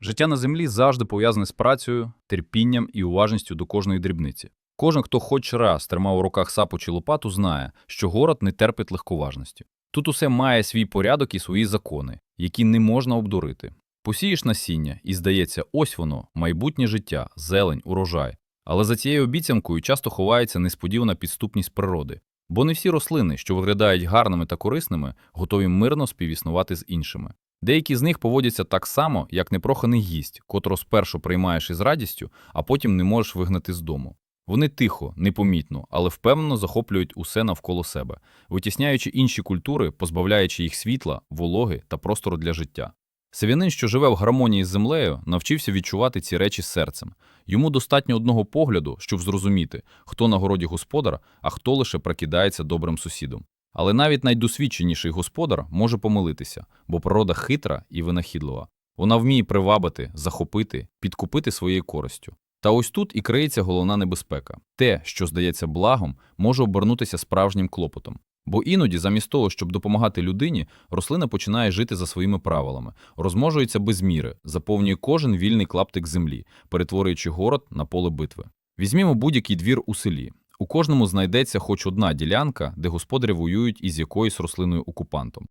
Життя на землі завжди пов'язане з працею, терпінням і уважністю до кожної дрібниці. Кожен, хто хоч раз тримав у руках сапу чи лопату, знає, що город не терпить легковажності. Тут усе має свій порядок і свої закони, які не можна обдурити. Посієш насіння, і здається, ось воно, майбутнє життя, зелень, урожай. Але за цією обіцянкою часто ховається несподівана підступність природи. Бо не всі рослини, що виглядають гарними та корисними, готові мирно співіснувати з іншими. Деякі з них поводяться так само, як непроханий гість, котрого спершу приймаєш із радістю, а потім не можеш вигнати з дому. Вони тихо, непомітно, але впевнено захоплюють усе навколо себе, витісняючи інші культури, позбавляючи їх світла, вологи та простору для життя. Севянин, що живе в гармонії з землею, навчився відчувати ці речі серцем. Йому достатньо одного погляду, щоб зрозуміти, хто на городі господар, а хто лише прикидається добрим сусідом. Але навіть найдосвідченіший господар може помилитися, бо природа хитра і винахідлива. Вона вміє привабити, захопити, підкупити своєю користю. Та ось тут і криється головна небезпека. Те, що здається благом, може обернутися справжнім клопотом. Бо іноді, замість того, щоб допомагати людині, рослина починає жити за своїми правилами, розмножується без міри, заповнює кожен вільний клаптик землі, перетворюючи город на поле битви. Візьмімо будь-який двір у селі. У кожному знайдеться хоч одна ділянка, де господарі воюють із якоюсь рослиною окупантом.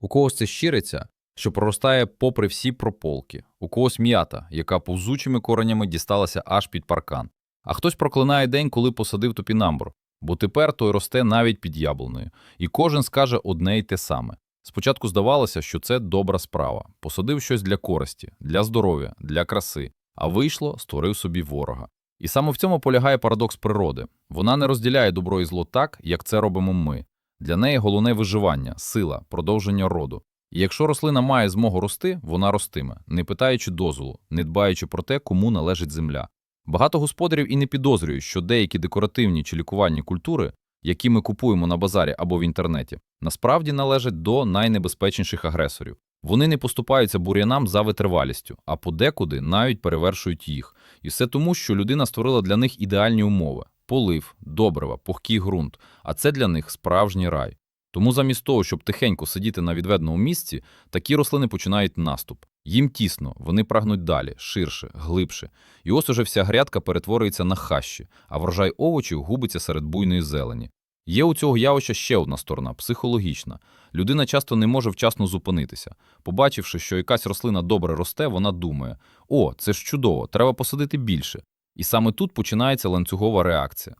У когось це щириця, що проростає попри всі прополки, у когось м'ята, яка повзучими коренями дісталася аж під паркан. А хтось проклинає день, коли посадив топінамбур, бо тепер той росте навіть під яблуною, і кожен скаже одне й те саме. Спочатку здавалося, що це добра справа. Посадив щось для користі, для здоров'я, для краси, а вийшло, створив собі ворога. І саме в цьому полягає парадокс природи. Вона не розділяє добро і зло так, як це робимо ми. Для неї головне виживання, сила, продовження роду. І якщо рослина має змогу рости, вона ростиме, не питаючи дозволу, не дбаючи про те, кому належить земля. Багато господарів і не підозрюють, що деякі декоративні чи лікувальні культури, які ми купуємо на базарі або в інтернеті, насправді належать до найнебезпечніших агресорів. Вони не поступаються бур'янам за витривалістю, а подекуди навіть перевершують їх. І все тому, що людина створила для них ідеальні умови: полив, добрива, пухкий ґрунт, а це для них справжній рай. Тому замість того, щоб тихенько сидіти на відведеному місці, такі рослини починають наступ. Їм тісно, вони прагнуть далі, ширше, глибше. І ось уже вся грядка перетворюється на хащі, а врожай овочів губиться серед буйної зелені. Є у цього явища ще одна сторона психологічна. Людина часто не може вчасно зупинитися. Побачивши, що якась рослина добре росте, вона думає: о, це ж чудово, треба посадити більше. І саме тут починається ланцюгова реакція.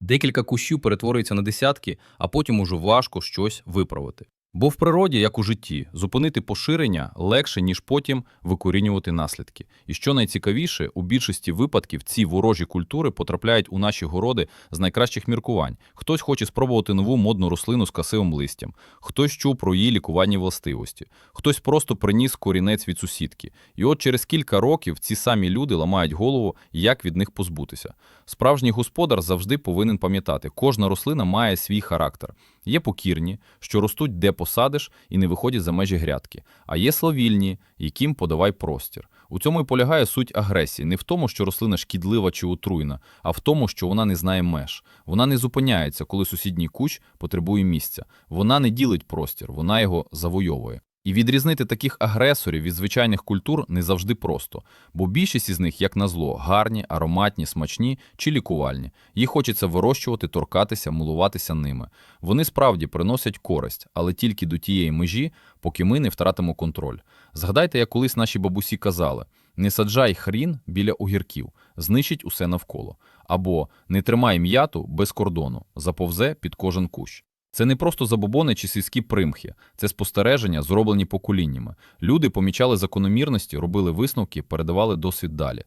Декілька кущів перетворюються на десятки, а потім уже важко щось виправити. Бо в природі, як у житті, зупинити поширення легше, ніж потім викорінювати наслідки. І що найцікавіше, у більшості випадків ці ворожі культури потрапляють у наші городи з найкращих міркувань. Хтось хоче спробувати нову модну рослину з красивим листям, хтось чув про її лікувальні властивості, хтось просто приніс корінець від сусідки. І от через кілька років ці самі люди ламають голову, як від них позбутися. Справжній господар завжди повинен пам'ятати, кожна рослина має свій характер. Є покірні, що ростуть де посадиш і не виходять за межі грядки, а є славільні, яким подавай простір. У цьому і полягає суть агресії, не в тому, що рослина шкідлива чи отруйна, а в тому, що вона не знає меж. Вона не зупиняється, коли сусідній куч потребує місця. Вона не ділить простір, вона його завойовує. І відрізнити таких агресорів від звичайних культур не завжди просто, бо більшість із них, як назло, гарні, ароматні, смачні чи лікувальні. Їх хочеться вирощувати, торкатися, милуватися ними. Вони справді приносять користь, але тільки до тієї межі, поки ми не втратимо контроль. Згадайте, як колись наші бабусі казали: не саджай хрін біля огірків, знищить усе навколо. Або не тримай м'яту без кордону, заповзе під кожен кущ. Це не просто забобони чи сільські примхи, це спостереження, зроблені поколіннями. Люди помічали закономірності, робили висновки, передавали досвід далі.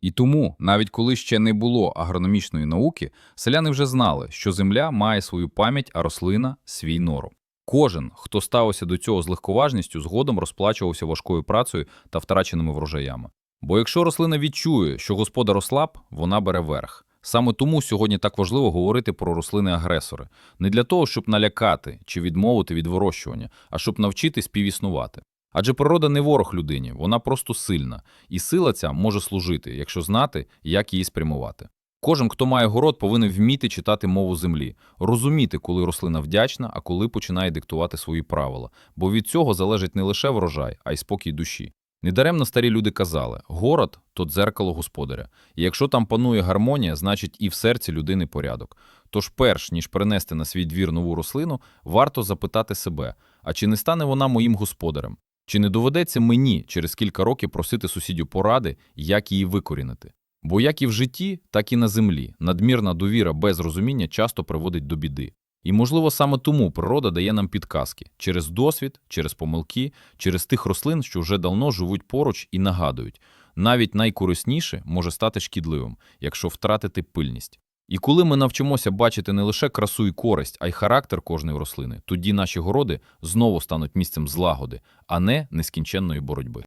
І тому, навіть коли ще не було агрономічної науки, селяни вже знали, що земля має свою пам'ять, а рослина свій нору. Кожен, хто ставився до цього з легковажністю, згодом розплачувався важкою працею та втраченими врожаями. Бо якщо рослина відчує, що господар ослаб, вона бере верх. Саме тому сьогодні так важливо говорити про рослини-агресори. Не для того, щоб налякати чи відмовити від вирощування, а щоб навчити співіснувати. Адже природа не ворог людині, вона просто сильна, і сила ця може служити, якщо знати, як її спрямувати. Кожен, хто має город, повинен вміти читати мову землі, розуміти, коли рослина вдячна, а коли починає диктувати свої правила, бо від цього залежить не лише врожай, а й спокій душі. Недаремно старі люди казали: город то дзеркало господаря, і якщо там панує гармонія, значить і в серці людини порядок. Тож, перш ніж перенести на свій двір нову рослину, варто запитати себе: а чи не стане вона моїм господарем? Чи не доведеться мені через кілька років просити сусідів поради, як її викорінити? Бо як і в житті, так і на землі надмірна довіра без розуміння часто приводить до біди. І, можливо, саме тому природа дає нам підказки через досвід, через помилки, через тих рослин, що вже давно живуть поруч і нагадують, навіть найкорисніше може стати шкідливим, якщо втратити пильність. І коли ми навчимося бачити не лише красу і користь, а й характер кожної рослини, тоді наші городи знову стануть місцем злагоди, а не нескінченної боротьби.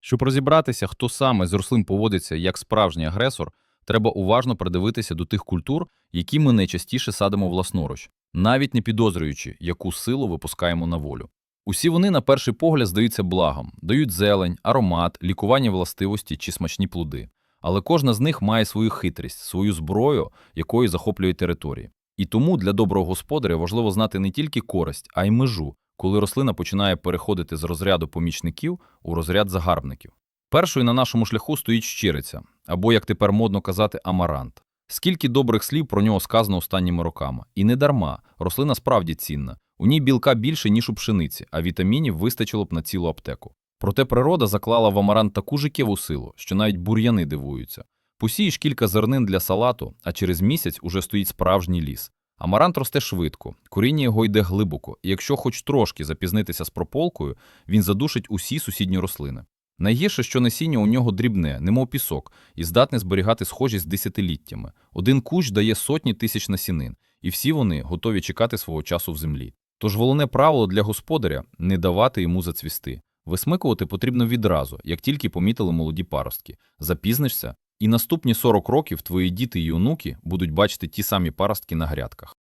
Щоб розібратися, хто саме з рослин поводиться як справжній агресор, треба уважно придивитися до тих культур, які ми найчастіше садимо власноруч, навіть не підозрюючи, яку силу випускаємо на волю. Усі вони на перший погляд здаються благом, дають зелень, аромат, лікування властивості чи смачні плоди. Але кожна з них має свою хитрість, свою зброю, якою захоплює території. І тому для доброго господаря важливо знати не тільки користь, а й межу, коли рослина починає переходити з розряду помічників у розряд загарбників. Першою на нашому шляху стоїть щириця, або, як тепер модно казати, амарант. Скільки добрих слів про нього сказано останніми роками. І не дарма, рослина справді цінна. У ній білка більше, ніж у пшениці, а вітамінів вистачило б на цілу аптеку. Проте природа заклала в амарант таку життєву силу, що навіть бур'яни дивуються. Посієш кілька зернин для салату, а через місяць уже стоїть справжній ліс. Амарант росте швидко, коріння його йде глибоко, і якщо хоч трошки запізнитися з прополкою, він задушить усі сусідні рослини. Найгірше, що насіння у нього дрібне, немов пісок, і здатне зберігати схожість десятиліттями. Один кущ дає сотні тисяч насінин, і всі вони готові чекати свого часу в землі. Тож головне правило для господаря не давати йому зацвісти. Висмикувати потрібно відразу, як тільки помітили молоді паростки. Запізнишся, і наступні 40 років твої діти і онуки будуть бачити ті самі паростки на грядках.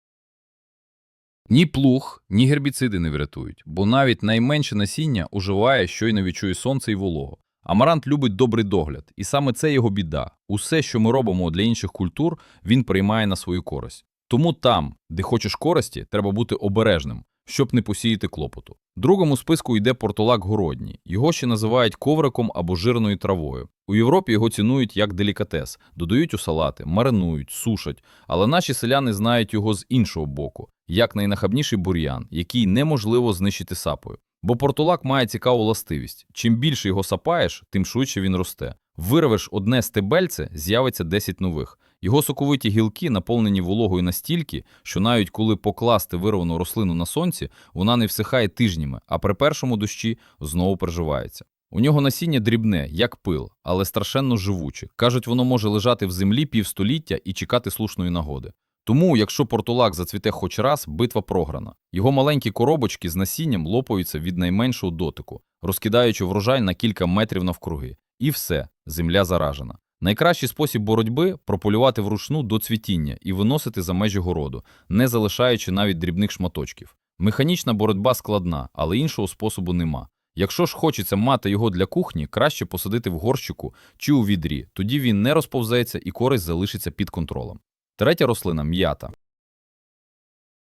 Ні плуг, ні гербіциди не врятують, бо навіть найменше насіння уживає, щойно відчує сонце і волого. Амарант любить добрий догляд, і саме це його біда. Усе, що ми робимо для інших культур, він приймає на свою користь. Тому там, де хочеш користі, треба бути обережним, щоб не посіяти клопоту. Другому списку йде портулак городній. Його ще називають ковриком або жирною травою. У Європі його цінують як делікатес, додають у салати, маринують, сушать, але наші селяни знають його з іншого боку, як найнахабніший бур'ян, який неможливо знищити сапою. Бо портулак має цікаву властивість. Чим більше його сапаєш, тим швидше він росте. Вирвеш одне стебельце, з'явиться 10 нових. Його соковиті гілки наповнені вологою настільки, що навіть коли покласти вирвану рослину на сонці, вона не всихає тижнями, а при першому дощі знову приживається. У нього насіння дрібне, як пил, але страшенно живуче. Кажуть, воно може лежати в землі півстоліття і чекати слушної нагоди. Тому, якщо портулак зацвіте хоч раз, битва програна. Його маленькі коробочки з насінням лопаються від найменшого дотику, розкидаючи врожай на кілька метрів навкруги. І все, земля заражена. Найкращий спосіб боротьби прополювати вручну до цвітіння і виносити за межі городу, не залишаючи навіть дрібних шматочків. Механічна боротьба складна, але іншого способу нема. Якщо ж хочеться мати його для кухні, краще посадити в горщику чи у відрі, тоді він не розповзеться і користь залишиться під контролем. Третя рослина м'ята.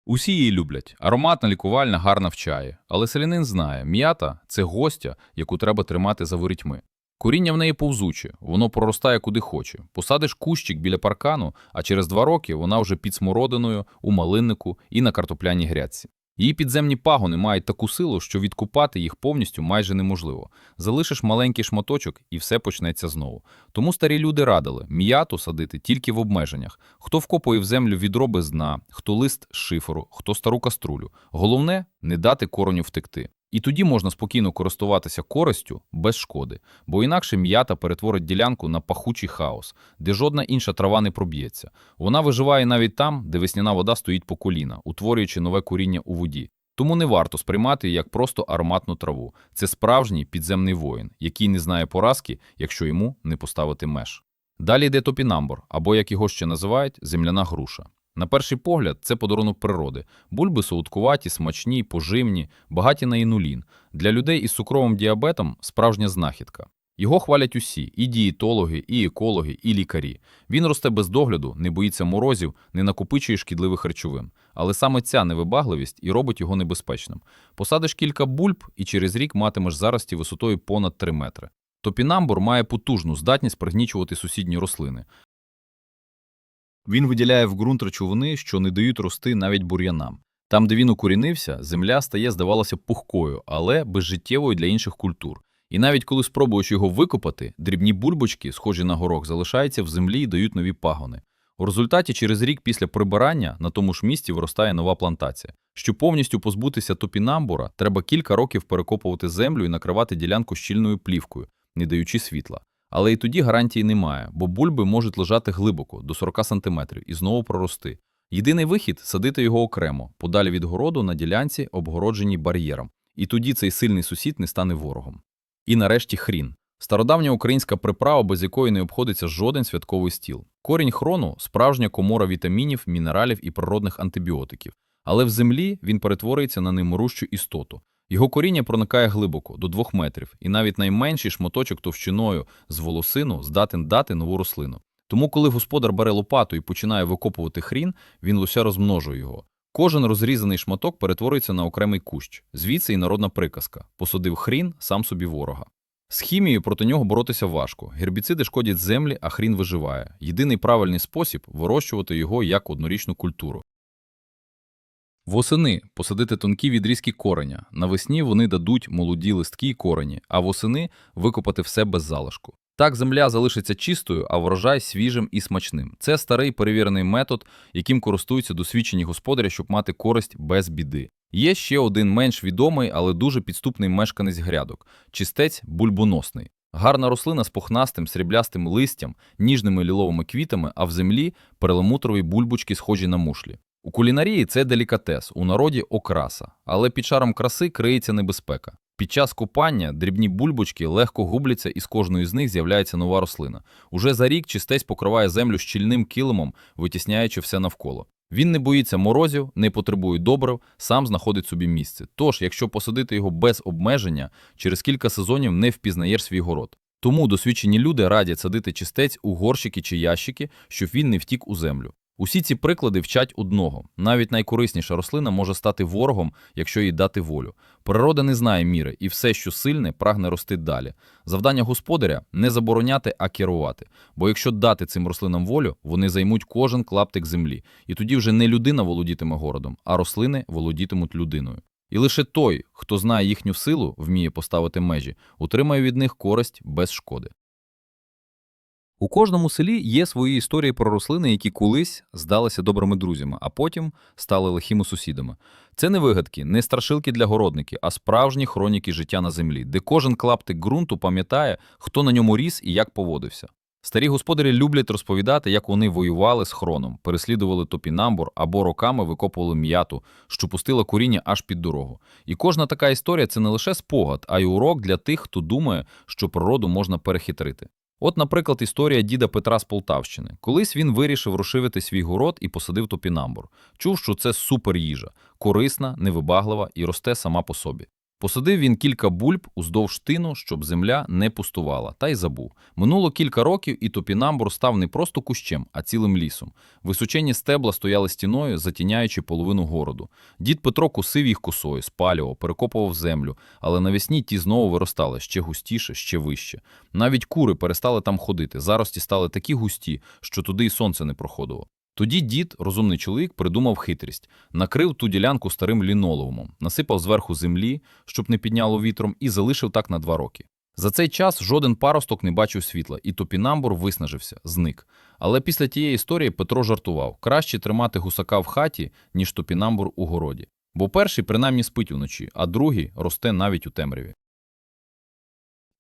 Усі її люблять. Ароматна, лікувальна, гарна в чаї. Але селянин знає, м'ята це гостя, яку треба тримати за ворітьми. Коріння в неї повзуче, воно проростає куди хоче. Посадиш кущик біля паркану, а через два роки вона вже під смородиною, у малиннику і на картопляній грядці. Її підземні пагони мають таку силу, що відкупати їх повністю майже неможливо. Залишиш маленький шматочок і все почнеться знову. Тому старі люди радили м'яту садити тільки в обмеженнях. Хто вкопує в землю відро без дна, хто лист з шиферу, хто стару каструлю. Головне не дати короню втекти. І тоді можна спокійно користуватися користю без шкоди, бо інакше м'ята перетворить ділянку на пахучий хаос, де жодна інша трава не проб'ється. Вона виживає навіть там, де весняна вода стоїть по коліна, утворюючи нове коріння у воді. Тому не варто сприймати як просто ароматну траву. Це справжній підземний воїн, який не знає поразки, якщо йому не поставити меж. Далі йде топінамбур, або як його ще називають, земляна груша. На перший погляд, це подарунок природи. Бульби солодкуваті, смачні, поживні, багаті на інулін. Для людей із цукровим діабетом справжня знахідка. Його хвалять усі – і дієтологи, і екологи, і лікарі. Він росте без догляду, не боїться морозів, не накопичує шкідливих речовин. Але саме ця невибагливість і робить його небезпечним. Посадиш кілька бульб і через рік матимеш зарості висотою понад 3 метри. Топінамбур має потужну здатність пригнічувати сусідні рослини. Він виділяє в ґрунт речовини, що не дають рости навіть бур'янам. Там, де він укорінився, земля стає, здавалося, пухкою, але безжиттєвою для інших культур. І навіть коли спробуєш його викопати, дрібні бульбочки, схожі на горох, залишаються в землі і дають нові пагони. У результаті через рік після прибирання на тому ж місці виростає нова плантація. Щоб повністю позбутися топінамбура, треба кілька років перекопувати землю і накривати ділянку щільною плівкою, не даючи світла. Але і тоді гарантії немає, бо бульби можуть лежати глибоко, до 40 см, і знову прорости. Єдиний вихід – садити його окремо, подалі від городу на ділянці, обгородженій бар'єром. І тоді цей сильний сусід не стане ворогом. І нарешті хрін. Стародавня українська приправа, без якої не обходиться жоден святковий стіл. Корінь хрону – справжня комора вітамінів, мінералів і природних антибіотиків. Але в землі він перетворюється на немирущу істоту. Його коріння проникає глибоко, до двох метрів, і навіть найменший шматочок товщиною з волосину здатен дати нову рослину. Тому, коли господар бере лопату і починає викопувати хрін, він лося розмножує його. Кожен розрізаний шматок перетворюється на окремий кущ. Звідси і народна приказка «посадив хрін, сам собі ворога». З хімією проти нього боротися важко. Гербіциди шкодять землі, а хрін виживає. Єдиний правильний спосіб – вирощувати його як однорічну культуру. Восени посадити тонкі відрізки кореня. Навесні вони дадуть молоді листки й корені, а восени викопати все без залишку. Так земля залишиться чистою, а врожай свіжим і смачним. Це старий перевірений метод, яким користуються досвідчені господарі, щоб мати користь без біди. Є ще один менш відомий, але дуже підступний мешканець грядок – чистець бульбоносний. Гарна рослина з пухнастим, сріблястим листям, ніжними ліловими квітами, а в землі – перламутрові бульбочки, схожі на мушлі. У кулінарії це делікатес, у народі окраса, але під шаром краси криється небезпека. Під час купання дрібні бульбочки легко губляться і з кожної з них з'являється нова рослина. Уже за рік чистець покриває землю щільним килимом, витісняючи все навколо. Він не боїться морозів, не потребує добрив, сам знаходить собі місце. Тож, якщо посадити його без обмеження, через кілька сезонів не впізнаєш свій город. Тому досвідчені люди радять садити чистець у горщики чи ящики, щоб він не втік у землю. Усі ці приклади вчать одного. Навіть найкорисніша рослина може стати ворогом, якщо їй дати волю. Природа не знає міри, і все, що сильне, прагне рости далі. Завдання господаря не забороняти, а керувати. Бо якщо дати цим рослинам волю, вони займуть кожен клаптик землі. І тоді вже не людина володітиме городом, а рослини володітимуть людиною. І лише той, хто знає їхню силу, вміє поставити межі, отримає від них користь без шкоди. У кожному селі є свої історії про рослини, які колись здалися добрими друзями, а потім стали лихими сусідами. Це не вигадки, не страшилки для городників, а справжні хроніки життя на землі, де кожен клаптик ґрунту пам'ятає, хто на ньому ріс і як поводився. Старі господарі люблять розповідати, як вони воювали з хроном, переслідували топінамбур або роками викопували м'яту, що пустила коріння аж під дорогу. І кожна така історія це не лише спогад, а й урок для тих, хто думає, що природу можна перехитрити. От, наприклад, історія діда Петра з Полтавщини. Колись він вирішив розшивити свій город і посадив топінамбур. Чув, що це супер їжа, корисна, невибаглива і росте сама по собі. Посадив він кілька бульб уздовж тину, щоб земля не пустувала, та й забув. Минуло кілька років, і топінамбур став не просто кущем, а цілим лісом. Височенні стебла стояли стіною, затіняючи половину городу. Дід Петро косив їх косою, спалював, перекопував землю, але навесні ті знову виростали ще густіше, ще вище. Навіть кури перестали там ходити, зарості стали такі густі, що туди й сонце не проходило. Тоді дід, розумний чоловік, придумав хитрість, накрив ту ділянку старим лінолеумом, насипав зверху землі, щоб не підняло вітром, і залишив так на два роки. За цей час жоден паросток не бачив світла, і топінамбур виснажився, зник. Але після тієї історії Петро жартував: краще тримати гусака в хаті, ніж топінамбур у городі. Бо перший принаймні спить уночі, а другий росте навіть у темряві.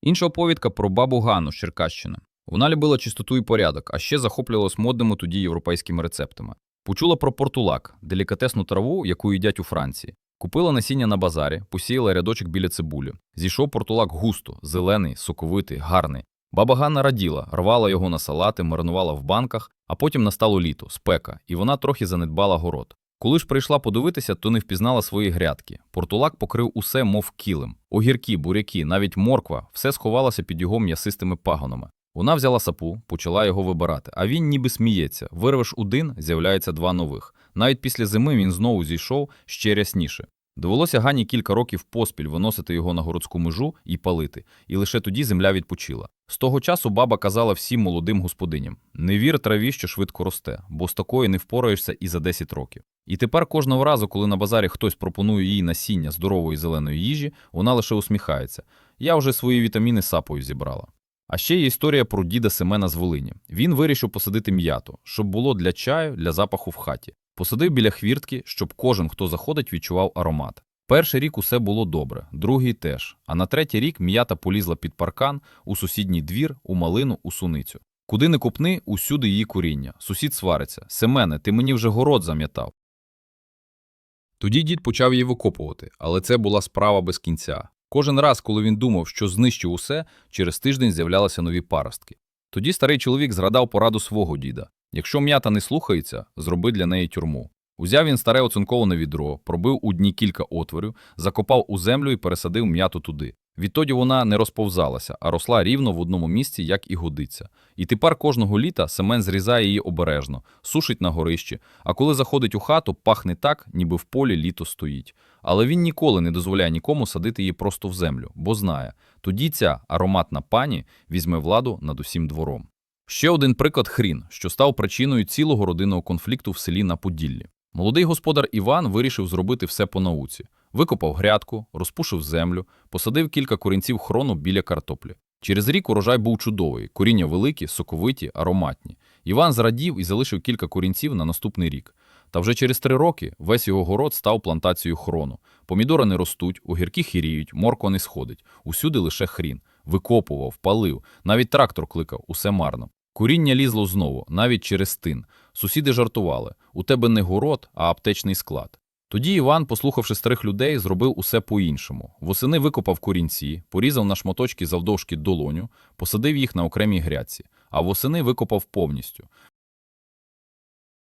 Інша оповідка про бабу Ганну з Черкащини. Вона любила чистоту і порядок, а ще захоплювалась модними тоді європейськими рецептами. Почула про портулак, делікатесну траву, яку їдять у Франції. Купила насіння на базарі, посіяла рядочок біля цибулі. Зійшов портулак густо, зелений, соковитий, гарний. Баба Ганна раділа, рвала його на салати, маринувала в банках, а потім настало літо, спека, і вона трохи занедбала город. Коли ж прийшла подивитися, то не впізнала свої грядки. Портулак покрив усе, мов килим. Огірки, буряки, навіть морква – все сховалося під його м'ясистими пагонами. Вона взяла сапу, почала його вибирати, а він ніби сміється. Вирвеш один, з'являється два нових. Навіть після зими він знову зійшов ще рясніше. Довелося Гані кілька років поспіль виносити його на городську межу і палити, і лише тоді земля відпочила. З того часу баба казала всім молодим господиням: не вір траві, що швидко росте, бо з такої не впораєшся і за 10 років. І тепер кожного разу, коли на базарі хтось пропонує їй насіння здорової зеленої їжі, вона лише усміхається. Я вже свої вітаміни сапою зібрала. А ще є історія про діда Семена з Волині. Він вирішив посадити м'яту, щоб було для чаю, для запаху в хаті. Посадив біля хвіртки, щоб кожен, хто заходить, відчував аромат. Перший рік усе було добре, другий теж. А на третій рік м'ята полізла під паркан, у сусідній двір, у малину, у суницю. Куди не купни, усюди її коріння. Сусід свариться. Семене, ти мені вже город зам'ятав. Тоді дід почав її викопувати, але це була справа без кінця. Кожен раз, коли він думав, що знищив усе, через тиждень з'являлися нові паростки. Тоді старий чоловік згадав пораду свого діда. Якщо м'ята не слухається, зроби для неї тюрму. Узяв він старе оцинковане відро, пробив у дні кілька отворів, закопав у землю і пересадив м'яту туди. Відтоді вона не розповзалася, а росла рівно в одному місці, як і годиться. І тепер кожного літа Семен зрізає її обережно, сушить на горищі, а коли заходить у хату, пахне так, ніби в полі літо стоїть. Але він ніколи не дозволяє нікому садити її просто в землю, бо знає, тоді ця ароматна пані візьме владу над усім двором. Ще один приклад хрін, що став причиною цілого родинного конфлікту в селі на Поділлі. Молодий господар Іван вирішив зробити все по науці. Викопав грядку, розпушив землю, посадив кілька корінців хрону біля картоплі. Через рік урожай був чудовий, коріння великі, соковиті, ароматні. Іван зрадів і залишив кілька корінців на наступний рік. Та вже через три роки весь його город став плантацією хрону. Помідори не ростуть, огірки хіріють, морква не сходить. Усюди лише хрін. Викопував, палив, навіть трактор кликав, усе марно. Коріння лізло знову, навіть через тин. Сусіди жартували: у тебе не город, а аптечний склад. Тоді Іван, послухавши старих людей, зробив усе по-іншому. Восени викопав корінці, порізав на шматочки завдовжки долоню, посадив їх на окремій грядці, а восени викопав повністю.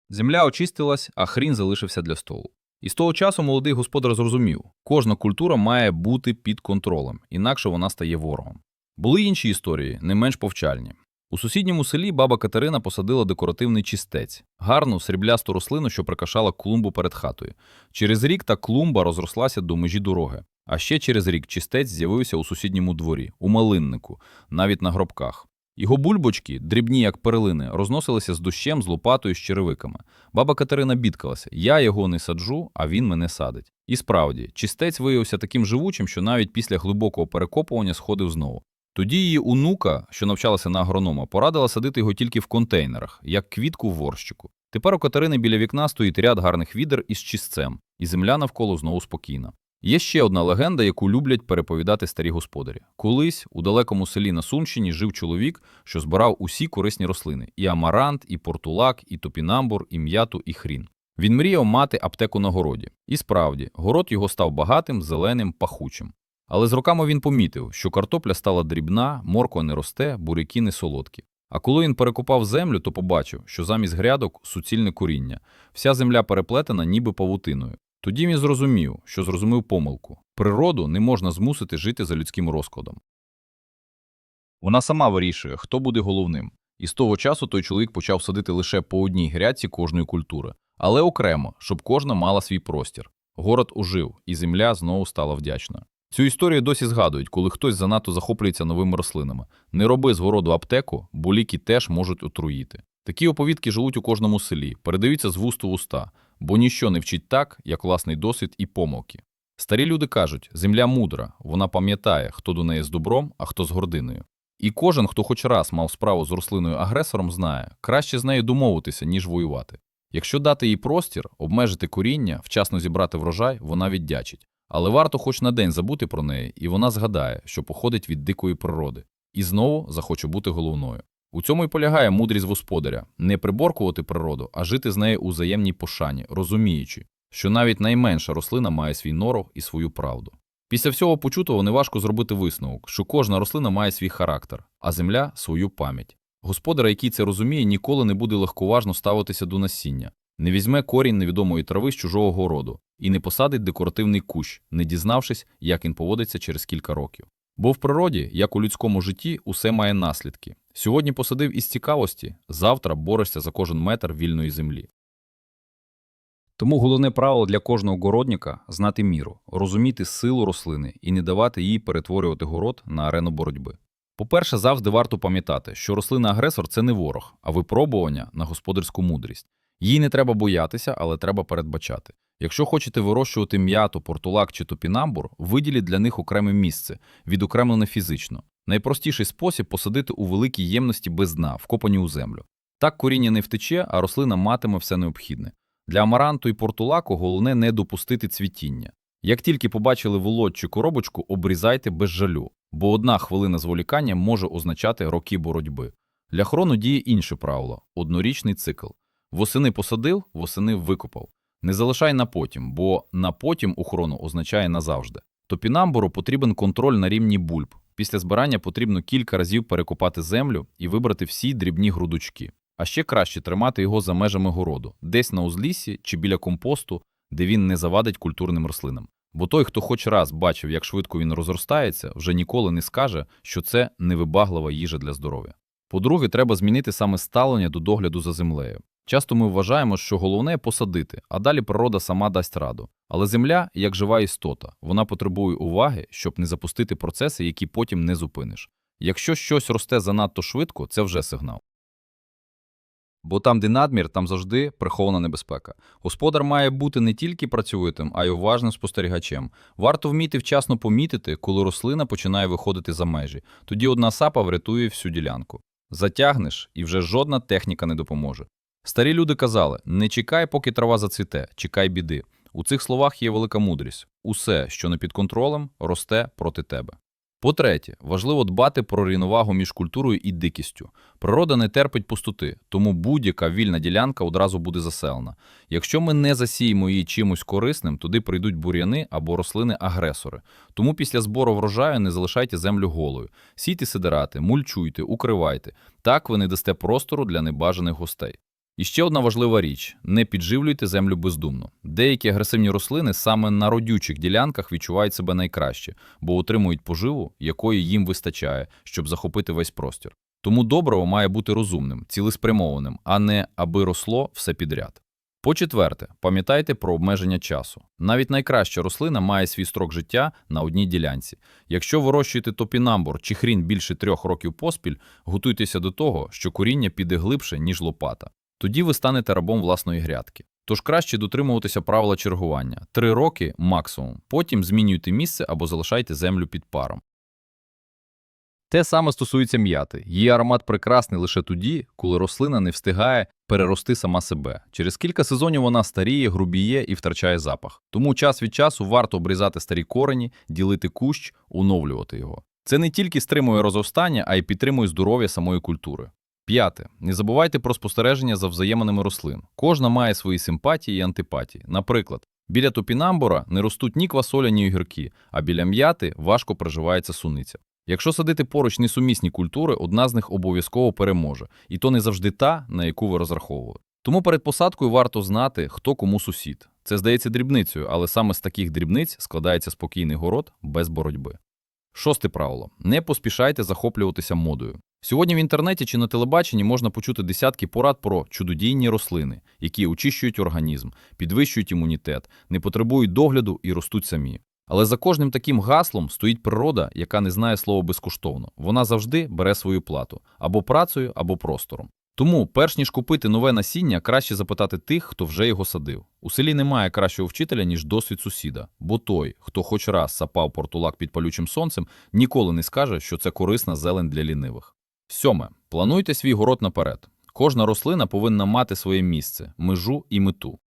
Земля очистилась, а хрін залишився для столу. І з того часу молодий господар зрозумів, кожна культура має бути під контролем, інакше вона стає ворогом. Були інші історії, не менш повчальні. У сусідньому селі баба Катерина посадила декоративний чистець, гарну сріблясту рослину, що прикрашала клумбу перед хатою. Через рік та клумба розрослася до межі дороги. А ще через рік чистець з'явився у сусідньому дворі, у малиннику, навіть на гробках. Його бульбочки, дрібні як перлини, розносилися з дощем, з лопатою, з черевиками. Баба Катерина бідкалася: я його не саджу, а він мене садить. І справді, чистець виявився таким живучим, що навіть після глибокого перекопування сходив знову. Тоді її онука, що навчалася на агронома, порадила садити його тільки в контейнерах, як квітку в горщику. Тепер у Катерини біля вікна стоїть ряд гарних відер із чистцем, і земля навколо знову спокійна. Є ще одна легенда, яку люблять переповідати старі господарі. Колись у далекому селі на Сумщині жив чоловік, що збирав усі корисні рослини: і амарант, і портулак, і топінамбур, і м'яту, і хрін. Він мріяв мати аптеку на городі. І справді, город його став багатим, зеленим, пахучим. Але з роками він помітив, що картопля стала дрібна, морква не росте, буряки не солодкі. А коли він перекопав землю, то побачив, що замість грядок суцільне коріння, вся земля переплетена ніби павутиною. Тоді він зрозумів, що зрозумів помилку. Природу не можна змусити жити за людським розкладом. Вона сама вирішує, хто буде головним. І з того часу той чоловік почав садити лише по одній грядці кожної культури, але окремо, щоб кожна мала свій простір. Город ожив, і земля знову стала вдячною. Цю історію досі згадують, коли хтось занадто захоплюється новими рослинами. Не роби з городу аптеку, бо ліки теж можуть отруїти. Такі оповідки живуть у кожному селі, передаються з вуст у вуста, бо ніщо не вчить так, як власний досвід і помилки. Старі люди кажуть, земля мудра, вона пам'ятає, хто до неї з добром, а хто з гординою. І кожен, хто хоч раз мав справу з рослиною агресором, знає, краще з нею домовитися, ніж воювати. Якщо дати їй простір, обмежити коріння, вчасно зібрати врожай, вона віддячить. Але варто хоч на день забути про неї, і вона згадає, що походить від дикої природи, і знову захоче бути головною. У цьому й полягає мудрість господаря не приборкувати природу, а жити з нею у взаємній пошані, розуміючи, що навіть найменша рослина має свій норов і свою правду. Після всього почутого неважко зробити висновок, що кожна рослина має свій характер, а земля свою пам'ять. Господар, який це розуміє, ніколи не буде легковажно ставитися до насіння. Не візьме корінь невідомої трави з чужого городу і не посадить декоративний кущ, не дізнавшись, як він поводиться через кілька років. Бо в природі, як у людському житті, усе має наслідки. Сьогодні посадив із цікавості, завтра борешся за кожен метр вільної землі. Тому головне правило для кожного городника знати міру, розуміти силу рослини і не давати їй перетворювати город на арену боротьби. По-перше, завжди варто пам'ятати, що рослина-агресор це не ворог, а випробування на господарську мудрість. Їй не треба боятися, але треба передбачати. Якщо хочете вирощувати м'яту, портулак чи топінамбур, виділіть для них окреме місце, відокремлене фізично. Найпростіший спосіб посадити у великій ємності без дна, вкопані у землю. Так коріння не втече, а рослина матиме все необхідне. Для амаранту і портулаку головне не допустити цвітіння. Як тільки побачили володь чи коробочку, обрізайте без жалю, бо одна хвилина зволікання може означати роки боротьби. Для хрону діє інше правило – однорічний цикл. Восени посадив, восени викопав. Не залишай на потім, бо на потім у хрону означає назавжди. Топінамбуру потрібен контроль на рівні бульб. Після збирання потрібно кілька разів перекопати землю і вибрати всі дрібні грудочки. А ще краще тримати його за межами городу, десь на узліссі чи біля компосту, де він не завадить культурним рослинам. Бо той, хто хоч раз бачив, як швидко він розростається, вже ніколи не скаже, що це невибаглива їжа для здоров'я. По-друге, треба змінити саме ставлення до догляду за землею. Часто ми вважаємо, що головне посадити, а далі природа сама дасть раду. Але земля, як жива істота, вона потребує уваги, щоб не запустити процеси, які потім не зупиниш. Якщо щось росте занадто швидко, це вже сигнал. Бо там, де надмір, там завжди прихована небезпека. Господар має бути не тільки працьовитим, а й уважним спостерігачем. Варто вміти вчасно помітити, коли рослина починає виходити за межі. Тоді одна сапа врятує всю ділянку. Затягнеш, і вже жодна техніка не допоможе. Старі люди казали: не чекай, поки трава зацвіте, чекай біди. У цих словах є велика мудрість. Усе, що не під контролем, росте проти тебе. По-третє, важливо дбати про рівновагу між культурою і дикістю. Природа не терпить пустоти, тому будь-яка вільна ділянка одразу буде заселена. Якщо ми не засіємо її чимось корисним, туди прийдуть бур'яни або рослини-агресори. Тому після збору врожаю не залишайте землю голою. Сійте сидирати, мульчуйте, укривайте. Так ви не дасте простору для небажаних гостей. І ще одна важлива річ: не підживлюйте землю бездумно. Деякі агресивні рослини саме на родючих ділянках відчувають себе найкраще, бо отримують поживу, якої їм вистачає, щоб захопити весь простір. Тому добриво має бути розумним, цілеспрямованим, а не аби росло все підряд. По-четверте, пам'ятайте про обмеження часу. Навіть найкраща рослина має свій строк життя на одній ділянці. Якщо вирощуєте топінамбур чи хрін більше трьох років поспіль, готуйтеся до того, що коріння піде глибше, ніж лопата. Тоді ви станете рабом власної грядки. Тож краще дотримуватися правила чергування три роки максимум. Потім змінюйте місце або залишайте землю під паром. Те саме стосується м'яти. Її аромат прекрасний лише тоді, коли рослина не встигає перерости сама себе. Через кілька сезонів вона старіє, грубіє і втрачає запах. Тому час від часу варто обрізати старі корені, ділити кущ, оновлювати його. Це не тільки стримує розростання, а й підтримує здоров'я самої культури. П'яте. Не забувайте про спостереження за взаєминами рослин. Кожна має свої симпатії і антипатії. Наприклад, біля топінамбура не ростуть ні квасоля, ні огірки, а біля м'яти важко приживається суниця. Якщо садити поруч несумісні культури, одна з них обов'язково переможе, і то не завжди та, на яку ви розраховували. Тому перед посадкою варто знати, хто кому сусід. Це здається дрібницею, але саме з таких дрібниць складається спокійний город без боротьби. Шосте правило: не поспішайте захоплюватися модою. Сьогодні в інтернеті чи на телебаченні можна почути десятки порад про чудодійні рослини, які очищують організм, підвищують імунітет, не потребують догляду і ростуть самі. Але за кожним таким гаслом стоїть природа, яка не знає слова безкоштовно. Вона завжди бере свою плату або працею, або простором. Тому, перш ніж купити нове насіння, краще запитати тих, хто вже його садив. У селі немає кращого вчителя, ніж досвід сусіда, бо той, хто хоч раз сапав портулак під палючим сонцем, ніколи не скаже, що це корисна зелень для лінивих. Сьоме. Плануйте свій город наперед. Кожна рослина повинна мати своє місце, межу і мету.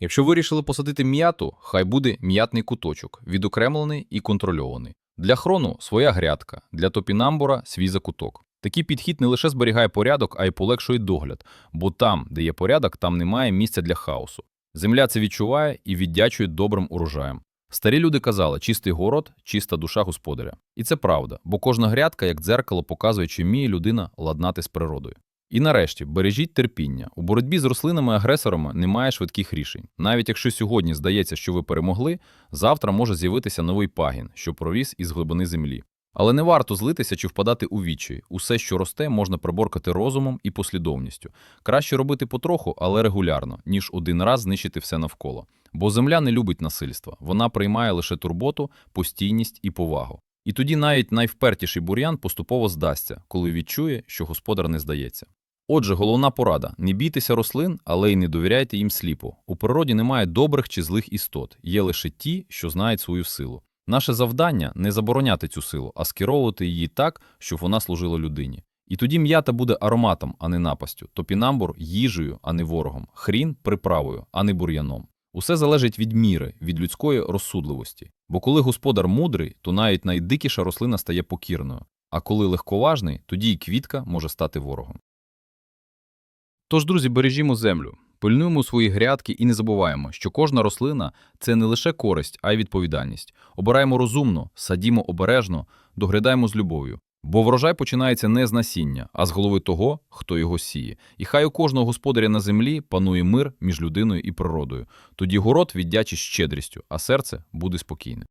Якщо вирішили посадити м'яту, хай буде м'ятний куточок, відокремлений і контрольований. Для хрону своя грядка, для топінамбура свій закуток. Такий підхід не лише зберігає порядок, а й полегшує догляд, бо там, де є порядок, там немає місця для хаосу. Земля це відчуває і віддячує добрим урожаєм. Старі люди казали, чистий город, чиста душа господаря. І це правда, бо кожна грядка, як дзеркало, показує, чи вміє людина ладнати з природою. І нарешті, бережіть терпіння. У боротьбі з рослинами-агресорами немає швидких рішень. Навіть якщо сьогодні здається, що ви перемогли, завтра може з'явитися новий пагін, що проріс із глибини землі. Але не варто злитися чи впадати у відчай. Усе, що росте, можна приборкати розумом і послідовністю. Краще робити потроху, але регулярно, ніж один раз знищити все навколо. Бо земля не любить насильства, вона приймає лише турботу, постійність і повагу. І тоді навіть найвпертіший бур'ян поступово здасться, коли відчує, що господар не здається. Отже, головна порада: не бійтеся рослин, але й не довіряйте їм сліпо. У природі немає добрих чи злих істот, є лише ті, що знають свою силу. Наше завдання не забороняти цю силу, а скеровувати її так, щоб вона служила людині. І тоді м'ята буде ароматом, а не напастю, топінамбур їжею, а не ворогом, хрін приправою, а не бур'яном. Усе залежить від міри, від людської розсудливості. Бо коли господар мудрий, то навіть найдикіша рослина стає покірною, а коли легковажний, тоді й квітка може стати ворогом. Тож, друзі, бережімо землю, пильнуємо свої грядки і не забуваємо, що кожна рослина це не лише користь, а й відповідальність. Обираємо розумно, садімо обережно, доглядаємо з любов'ю. Бо врожай починається не з насіння, а з голови того, хто його сіє. І хай у кожного господаря на землі панує мир між людиною і природою. Тоді город віддячить щедрістю, а серце буде спокійне.